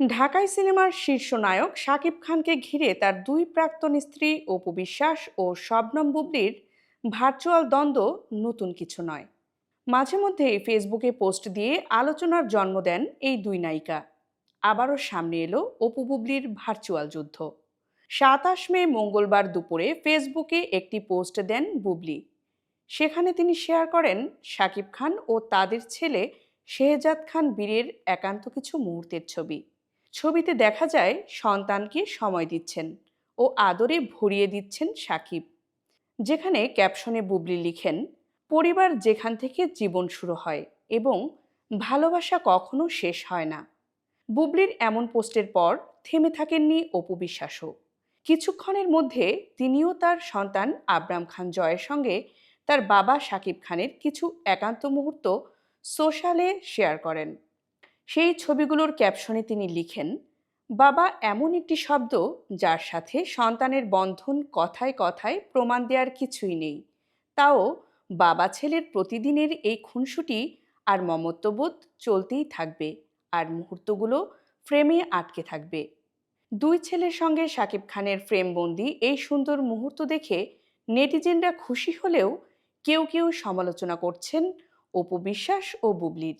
ঢাকাই সিনেমার শীর্ষ নায়ক শাকিব খানকে ঘিরে তার দুই প্রাক্তন স্ত্রী, অপু বিশ্বাস ও শবনম বুবলির ভার্চুয়াল দ্বন্দ্ব নতুন কিছু নয়। মাঝে মধ্যেই ফেসবুকে পোস্ট দিয়ে আলোচনার জন্ম দেন এই দুই নায়িকা। আবারও সামনে এলো অপু বুবলির ভার্চুয়াল যুদ্ধ। সাতাশ মে মঙ্গলবার দুপুরে ফেসবুকে একটি পোস্ট দেন বুবলি। সেখানে তিনি শেয়ার করেন, শাকিব খান ও তাদের ছেলে শেহজাদ খান বীরের একান্ত কিছু মুহূর্তের ছবি। ছবিতে দেখা যায় সন্তানকে সময় দিচ্ছেন ও আদরে ভরিয়ে দিচ্ছেন সাকিব। যেখানে ক্যাপশনে বুবলি লিখেন, পরিবার যেখান থেকে জীবন শুরু হয় এবং ভালোবাসা কখনো শেষ হয় না। বুবলির এমন পোস্টের পর থেমে থাকেননি অপু বিশ্বাসও। কিছুক্ষণের মধ্যে তিনিও তার সন্তান আবরাম খান জয়ের সঙ্গে তার বাবা শাকিব খানের কিছু একান্ত মুহূর্ত সোশ্যালে শেয়ার করেন। সেই ছবিগুলোর ক্যাপশনে তিনি লিখেন, বাবা, এমন একটি শব্দ যার সাথে সন্তানের বন্ধন কথায় কথায় প্রমাণ দেওয়ার কিছুই নেই। তাও বাবা ছেলের প্রতিদিনের এই খুনসুটি আর মমত্ববোধ চলতেই থাকবে আর মুহূর্তগুলো ফ্রেমে আটকে থাকবে। দুই ছেলের সঙ্গে শাকিব খানের ফ্রেমবন্দি এই সুন্দর মুহূর্ত দেখে নেটিজেনরা খুশি হলেও কেউ কেউ সমালোচনা করছেন অপু বিশ্বাস ও বুবলির।